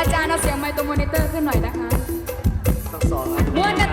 อาจารย์เอาเสียงไมค์ตรงมอนิเตอร์ขึ้นหน่อยนะคะต้องสอง มวนกัน